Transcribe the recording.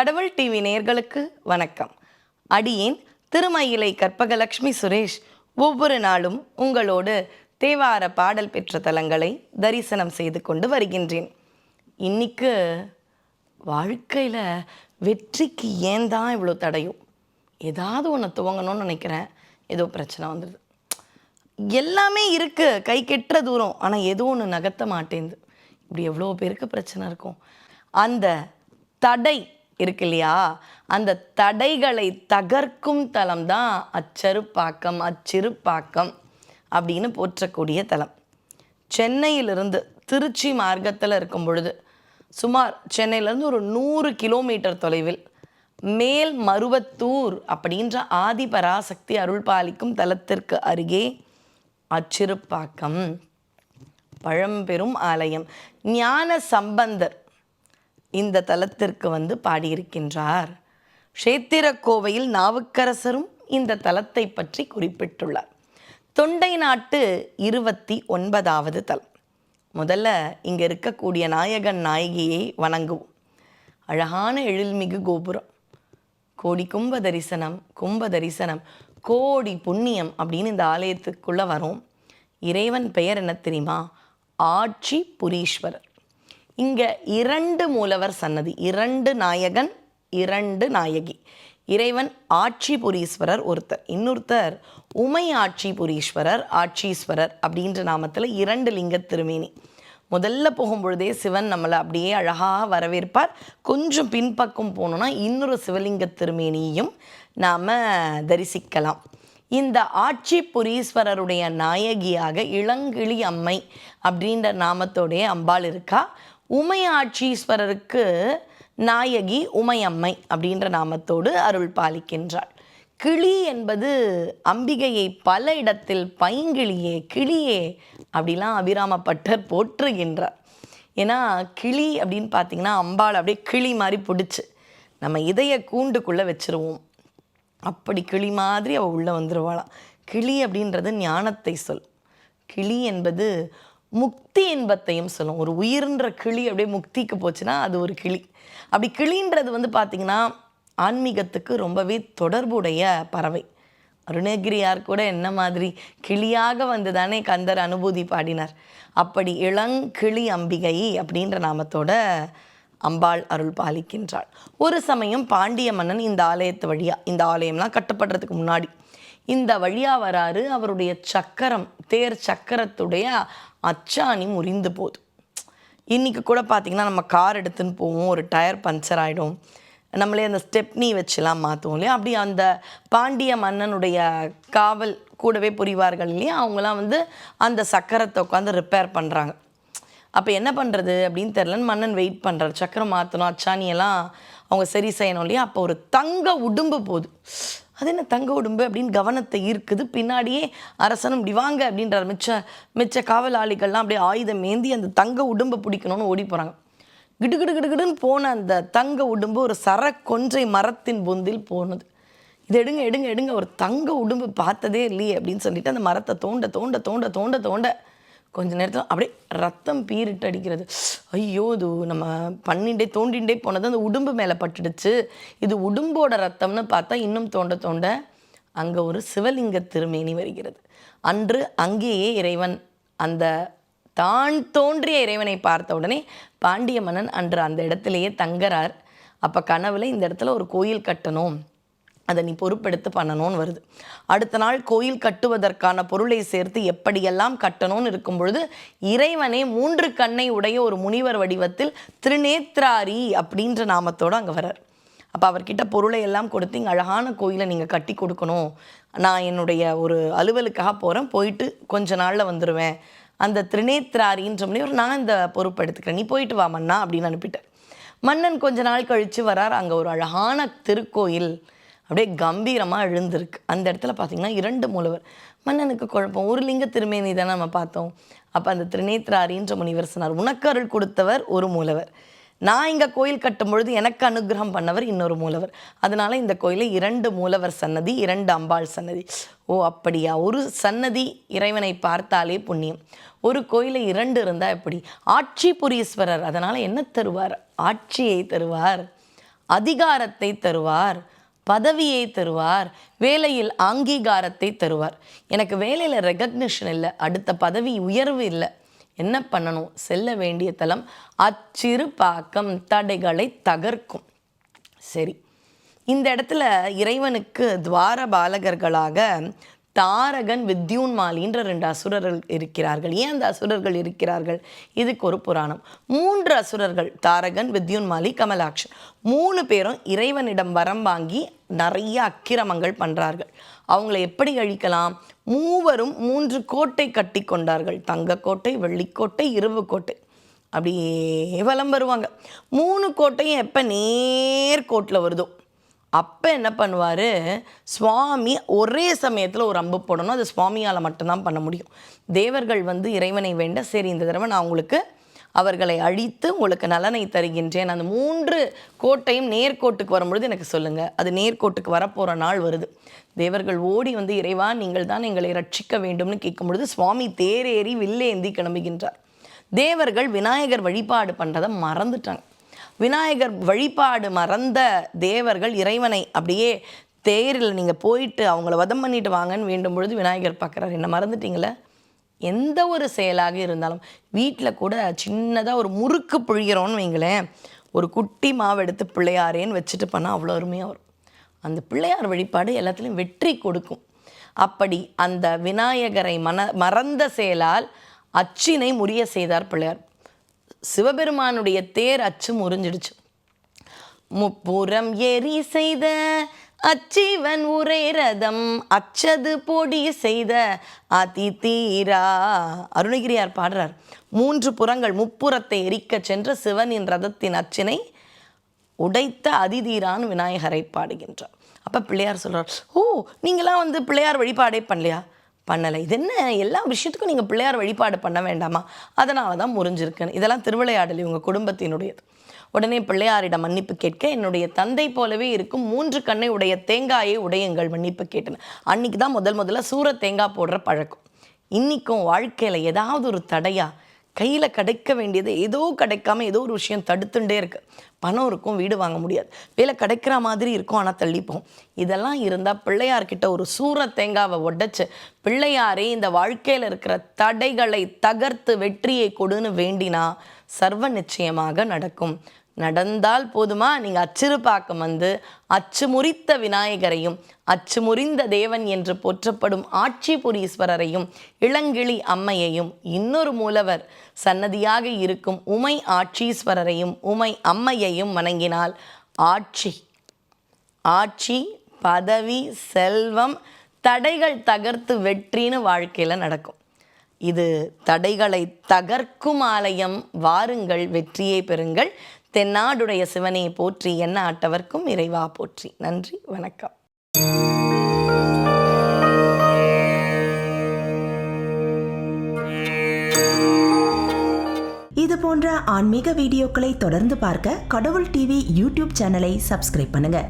கடவுள் டிவி நேர்களுக்கு வணக்கம். அடியேன் திருமயிலை கற்பகலட்சுமி சுரேஷ் ஒவ்வொரு நாளும் உங்களோடு தேவார பாடல் பெற்ற தலங்களை தரிசனம் செய்து கொண்டு வருகின்றேன். இன்னைக்கு வாழ்க்கையில் வெற்றிக்கு ஏன் தான் இவ்வளோ தடையும் ஏதாவது ஒன்று துவங்கணும்னு நினைக்கிறேன். ஏதோ பிரச்சனை வந்துடுது. எல்லாமே இருக்குது கை கெட்டுற தூரம். ஆனால் ஏதோ ஒன்று நகர்த்த மாட்டேங்குது. இப்படி எவ்வளோ பேருக்கு பிரச்சனை இருக்கும்? அந்த தடை இருக்கு இல்லையா? அந்த தடைகளை தகர்க்கும் தலம் தான் அச்சருப்பாக்கம் அச்சிறுப்பாக்கம் அப்படின்னு போற்றக்கூடிய தலம். சென்னையிலிருந்து திருச்சி மார்க்கத்தில் இருக்கும் பொழுது சுமார் சென்னையிலேருந்து ஒரு நூறு கிலோமீட்டர் தொலைவில் மேல் மருவத்தூர் அப்படின்ற ஆதிபராசக்தி அருள் பாலிக்கும் தலத்திற்கு அருகே அச்சிறுப்பாக்கம் பழம்பெரும் ஆலயம் ஞான சம்பந்தர் இந்த தலத்திற்கு வந்து பாடியிருக்கின்றார். க்ஷேத்திரக்கோவையில் நாவுக்கரசரும் இந்த தலத்தை பற்றி குறிப்பிட்டுள்ளார். தொண்டை நாட்டு இருபத்தி ஒன்பதாவது தலம். முதல்ல இங்கே இருக்கக்கூடிய நாயகன் நாயகியை வணங்குவோம். அழகான எழில்மிகு கோபுரம். கோடி கும்ப தரிசனம் கும்ப தரிசனம் கோடி புண்ணியம் அப்படின்னு இந்த ஆலயத்துக்குள்ளே வரும். இறைவன் பெயர் என்ன தெரியுமா? ஆட்சி புரீஸ்வரர். இங்கே இரண்டு மூலவர் சன்னதி. இரண்டு நாயகன் இரண்டு நாயகி. இறைவன் ஆட்சிபுரீஸ்வரர் ஒருத்தர். இன்னொருத்தர் உமை ஆட்சிபுரீஸ்வரர் ஆட்சீஸ்வரர் அப்படின்ற நாமத்தில் இரண்டு லிங்க திருமேனி. முதல்ல போகும்பொழுதே சிவன் நம்மளை அப்படியே அழகாக வரவேற்பார். கொஞ்சம் பின்பக்கம் போனோன்னா இன்னொரு சிவலிங்க திருமேனியையும் நாம் தரிசிக்கலாம். இந்த ஆட்சி புரீஸ்வரருடைய நாயகியாக இளங்கிளி அம்மை அப்படின்ற நாமத்தோடைய அம்பாள் இருக்கா? உமை ஆட்சீஸ்வரருக்கு நாயகி உமையம்மை அப்படின்ற நாமத்தோடு அருள் பாலிக்கின்றாள். கிளி என்பது அம்பிகையை பல இடத்தில் பைங்கிளியே கிளியே அப்படிலாம் அபிராமப்பட்டர் போற்றுகின்றார். ஏன்னா கிளி அப்படின்னு பார்த்தீங்கன்னா அம்பாள் அப்படியே கிளி மாதிரி பிடிச்சி நம்ம இதய கூண்டுக்குள்ளே வச்சிருவோம். அப்படி கிளி மாதிரி அவள் உள்ளே வந்துருவாளாம். கிளி அப்படின்றது ஞானத்தை சொல். கிளி என்பது முக்தி இன்பத்தையும் சொல்லும். ஒரு உயிர்ன்ற கிளி அப்படியே முக்திக்கு போச்சுன்னா அது ஒரு கிளி. அப்படி கிளின்றது வந்து பார்த்திங்கன்னா ஆன்மீகத்துக்கு ரொம்பவே தொடர்புடைய பறவை. அருணகிரியார் கூட என்ன மாதிரி கிளியாக வந்து தானே கந்தர் அனுபூதி பாடினார். அப்படி இளங்கிளி அம்பிகை அப்படின்ற நாமத்தோட அம்பாள் அருள் பாலிக்கின்றாள். ஒரு சமயம் பாண்டிய மன்னன் இந்த ஆலயத்து வழியாக இந்த ஆலயம்லாம் கட்டப்படுறதுக்கு முன்னாடி இந்த வழியாக வராரு. அவருடைய சக்கரம் தேர் சக்கரத்துடைய அச்சாணி முறிந்து போகுது. இன்றைக்கி கூட பார்த்திங்கன்னா நம்ம கார் எடுத்துன்னு போவோம். ஒரு டயர் பஞ்சர் ஆகிடும் நம்மளே அந்த ஸ்டெப்னி வச்சுலாம் மாற்றுவோம் இல்லையா? அப்படி அந்த பாண்டிய மன்னனுடைய காவல் கூடவே புரிவார்கள் இல்லையா? அவங்களாம் வந்து அந்த சக்கரத்தை உட்காந்து ரிப்பேர் பண்ணுறாங்க அப்போ என்ன பண்ணுறது அப்படின்னு தெரிலன்னு மன்னன் வெயிட் பண்ணுறாரு சக்கரம் மாற்றணும் அச்சாணியெல்லாம் அவங்க சரி செய்யணும் இல்லையா? அப்போ ஒரு தங்க உடும்பு போகுது. அது என்ன தங்க உடும்பு அப்படின்னு கவனத்தை ஈர்க்குது. பின்னாடியே அரசனும் இப்படி வாங்க அப்படின்றார். மிச்ச மிச்ச காவலாளிகள்லாம் அப்படியே ஆயுதம் ஏந்தி அந்த தங்க உடும்பை பிடிக்கணும்னு ஓடி போகிறாங்க கிடுகிடு கிடுகிடுன்னு போன அந்த தங்க உடும்பு ஒரு சர கொன்றை மரத்தின் பொந்தில் போனது. இது எடுங்க எடுங்க எடுங்க ஒரு தங்க உடும்பு பார்த்ததே இல்லையே அப்படின்னு சொல்லிட்டு அந்த மரத்தை தோண்ட தோண்ட தோண்ட தோண்ட தோண்ட கொஞ்ச நேரத்தில் அப்படியே ரத்தம் பீரிட்டு அடிக்கிறது. ஐயோ இது நம்ம பண்ணிண்டே தோண்டிண்டே போனது அந்த உடும்பு மேலே பட்டுடுச்சு. இது உடும்போட ரத்தம்னு பார்த்தா இன்னும் தோண்ட தோண்ட அங்கே ஒரு சிவலிங்க திருமேனி வருகிறது. அன்று அங்கேயே இறைவன் அந்த தான் தோன்றிய இறைவனை பார்த்த உடனே பாண்டிய மன்னன் அன்று அந்த இடத்திலேயே தங்குறார். அப்போ கனவில் இந்த இடத்துல ஒரு கோயில் கட்டணும். அதை நீ பொறுப்பெடுத்து பண்ணணும்னு வருது. அடுத்த நாள் கோயில் கட்டுவதற்கான பொருளை சேர்த்து எப்படியெல்லாம் கட்டணும்னு இருக்கும் பொழுது இறைவனே மூன்று கண்ணை உடைய ஒரு முனிவர் வடிவத்தில் திருநேத்ராரி அப்படின்ற நாமத்தோடு அங்கே வரார் அப்போ அவர்கிட்ட பொருளை எல்லாம் கொடுத்து இங்கே அழகான கோயிலை நீங்கள் கட்டி கொடுக்கணும். நான் என்னுடைய ஒரு அலுவலுக்காக போகிறேன் போயிட்டு கொஞ்ச நாளில் வந்துடுவேன் அந்த திருநேத்ராரின்ற முனிவர் நான் இந்த பொறுப்பு எடுத்துக்கிறேன். நீ போயிட்டு வா மன்னா அப்படின்னு அனுப்பிட்டேன் மன்னன் கொஞ்ச நாள் கழித்து வரார் அங்கே ஒரு அழகான திருக்கோயில். அப்படியே கம்பீரமாக எழுந்திருக்கு. அந்த இடத்துல பார்த்தீங்கன்னா இரண்டு மூலவர். மன்னனுக்கு குழப்பம். ஒரு லிங்க திருமேனி தானே நம்ம பார்த்தோம். அப்போ அந்த திருநேத்ராரின்ற முனிவர் சொன்னார் உனக்கு அருள் கொடுத்தவர் ஒரு மூலவர். நான் இங்கே கோயில் கட்டும் பொழுது எனக்கு அனுகிரகம் பண்ணவர் இன்னொரு மூலவர். அதனால இந்த கோயிலில் இரண்டு மூலவர் சன்னதி இரண்டு அம்பாள் சன்னதி. ஓ அப்படியா? ஒரு சன்னதி இறைவனை பார்த்தாலே புண்ணியம். ஒரு கோயிலில் இரண்டு இருந்தால் எப்படி? ஆட்சி புரீஸ்வரர் அதனால் என்ன தருவார்? ஆட்சியை தருவார். அதிகாரத்தை தருவார். பதவியை தருவார் வேலையில் அங்கீகாரத்தை தருவார். எனக்கு வேலையில் ரெகக்னிஷன் இல்லை அடுத்த பதவி உயர்வு இல்லை. என்ன பண்ணணும்? செல்ல வேண்டிய தலம் அச்சிறு பாக்கம் தடைகளை தகர்க்கும். சரி. இந்த இடத்துல இறைவனுக்கு துவார பாலகர்களாக தாரகன் வித்யூன்மாலின்ற ரெண்டு அசுரர்கள் இருக்கிறார்கள். ஏன் அந்த அசுரர்கள் இருக்கிறார்கள்? இதுக்கு ஒரு புராணம். மூன்று அசுரர்கள் தாரகன் வித்யூன்மாலி கமலாக்ஷன். மூணு பேரும் இறைவனிடம் வரம் வாங்கி நிறைய அக்கிரமங்கள் பண்ணுறார்கள் அவங்கள எப்படி அழிக்கலாம்? மூவரும் மூன்று கோட்டை கட்டி கொண்டார்கள். தங்கக்கோட்டை வெள்ளிக்கோட்டை இரும்பு கோட்டை. அப்படியே வலம் வருவாங்க. மூணு கோட்டையும் எப்போ நேர்கோட்டில் வருதோ அப்போ என்ன பண்ணுவார்? சுவாமி ஒரே சமயத்தில் ஒரு அம்பு போடணும். அது சுவாமியால் மட்டும்தான் பண்ண முடியும். தேவர்கள் வந்து இறைவனை வேண்ட சரி இந்த தடவை நான் உங்களுக்கு அவர்களை அழித்து உங்களுக்கு நலனை தருகின்றேன். அந்த மூன்று கோட்டையும் நேர்கோட்டுக்கு வரும்பொழுது எனக்கு சொல்லுங்கள் அது நேர்கோட்டுக்கு வரப்போகிற நாள் வருது. தேவர்கள் ஓடி வந்து இறைவா நீங்கள் தான் எங்களை ரட்சிக்க வேண்டும்னு கேட்கும் பொழுது சுவாமி தேரேறி வில்லேந்தி கிளம்புகின்றார். தேவர்கள் விநாயகர் வழிபாடு பண்ணுறதை மறந்துட்டாங்க. விநாயகர் வழிபாடு மறந்த தேவர்கள் இறைவனை அப்படியே தேரில் நீங்கள் போயிட்டு அவங்கள வதம் பண்ணிட்டு வாங்கன்னு வேண்டும் பொழுது விநாயகர் பார்க்குறாரு என்ன மறந்துட்டீங்களே? எந்த ஒரு செயலாக இருந்தாலும் வீட்டில் கூட சின்னதாக ஒரு முறுக்கு புழிகிறோன்னு வைங்களேன் ஒரு குட்டி மாவு எடுத்து பிள்ளையாரேன்னு வச்சுட்டு பண்ணால் அவ்வளோ அருமையாக வரும். அந்த பிள்ளையார் வழிபாடு எல்லாத்துலேயும் வெற்றி கொடுக்கும். அப்படி அந்த விநாயகரை மன மறந்த செயலால் அச்சினை முறிய செய்தார் பிள்ளையார். சிவபெருமானுடைய தேர் அச்சு முறிஞ்சிடுச்சு. முப்புறம் ஏறி செய்த அச்சீவன் உரை ரதம் அச்சது பொடி செய்த அதி தீரா அருணகிரியார் பாடுறார். மூன்று புறங்கள் முப்புறத்தை எரிக்கச் சென்ற சிவனின் ரதத்தின் அச்சினை உடைத்த அதிதீரான் விநாயகரை பாடுகின்றார். அப்போ பிள்ளையார் சொல்கிறார் ஓ நீங்களாம் வந்து பிள்ளையார் வழிபாடே பண்ணலையா? பண்ணலை. இது என்ன? எல்லா விஷயத்துக்கும் நீங்கள் பிள்ளையார் வழிபாடு பண்ண வேண்டாமா? அதனால தான் முறிஞ்சிருக்குன்னு இதெல்லாம் திருவிளையாடல் இவங்க குடும்பத்தினுடையது. உடனே பிள்ளையாரிடம் மன்னிப்பு கேட்க என்னுடைய தந்தை போலவே இருக்கும். மூன்று கண்ணை உடைய தேங்காயை உடையுங்கள். மன்னிப்பு கேட்டேன் அன்னைக்கு தான் முதல் முதல்ல சூற தேங்காய் போடுற பழக்கம். இன்றைக்கும் வாழ்க்கையில் ஏதாவது ஒரு தடையா கையில் கிடைக்க வேண்டியது ஏதோ கிடைக்காம ஏதோ ஒரு விஷயம் தடுத்துட்டே இருக்கு. பணம் இருக்கும் வீடு வாங்க முடியாது. வேலை கிடைக்கிற மாதிரி இருக்கும் ஆனால் தள்ளிப்போம். இதெல்லாம் இருந்தால் பிள்ளையார்கிட்ட ஒரு சூற தேங்காவை உடைச்சு பிள்ளையாரே இந்த வாழ்க்கையில் இருக்கிற தடைகளை தகர்த்து வெற்றியை கொடுன்னு வேண்டினா சர்வ நிச்சயமாக நடக்கும். நடந்தால் போதுமா? நீங்கள் அச்சிறுபாக்கம் வந்து அச்சு முறித்த விநாயகரையும் அச்சு முறிந்த தேவன் என்று போற்றப்படும் ஆட்சிபுரீஸ்வரரையும் இளங்கிளி அம்மையையும் இன்னொரு மூலவர் சன்னதியாக இருக்கும் உமை ஆட்சீஸ்வரரையும் உமை அம்மையையும் வணங்கினால் ஆட்சி ஆட்சி பதவி செல்வம் தடைகள் தகர்த்து வெற்றின்னு வாழ்க்கையில் நடக்கும். இது தடைகளை தகர்க்கும் ஆலயம். வாருங்கள் வெற்றியை பெறுங்கள். தென்னாடுடைய சிவனை போற்றி என்ன ஆட்டவர்க்கும் இறைவா போற்றி. நன்றி வணக்கம். இது போன்ற ஆன்மீக வீடியோக்களை தொடர்ந்து பார்க்க கடவுள் டிவி யூடியூப் சேனலை சப்ஸ்கிரைப் பண்ணுங்க.